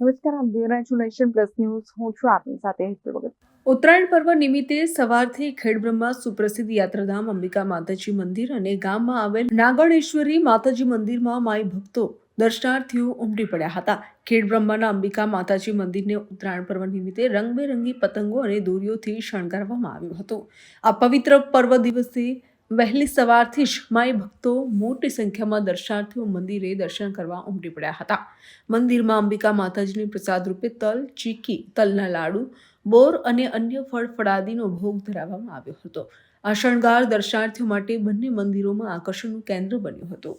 નમસ્કાર આપ જોઈ રહ્યા છો નેશન પ્લસ ન્યૂઝ. હું છું આપની સાથે ઉત્તરાયણ પર્વ નિમિત્તે સવારથી ખેડબ્રહ્મા સુપ્રસિદ્ધ યાત્રાધામ અંબિકા માતાજી મંદિર અને ગામમાં આવેલ નાગણેશ્વરી માતાજી મંદિરમાં માઈ ભક્તો દર્શનાર્થીઓ ઉમટી પડ્યા હતા. ખેડબ્રહ્માના અંબિકા માતાજી મંદિરને ઉત્તરાયણ પર્વ નિમિત્તે રંગબેરંગી પતંગો અને દોરીઓથી શણગારવામાં આવ્યું હતું. આ પવિત્ર પર્વ દિવસે વહેલી સવારથી જ માઈ ભક્તો મોટી સંખ્યામાં દર્શનાર્થીઓ મંદિરે દર્શન કરવા ઉમટી પડ્યા હતા. મંદિરમાં અંબિકા માતાજીની પ્રસાદ રૂપે તલ, ચીકી, તલના લાડુ, બોર અને અન્ય ફળ ફળાદીનો ભોગ ધરાવવામાં આવ્યો હતો. આ શણગાર દર્શનાર્થીઓ માટે બંને મંદિરોમાં આકર્ષણનું કેન્દ્ર બન્યું હતું.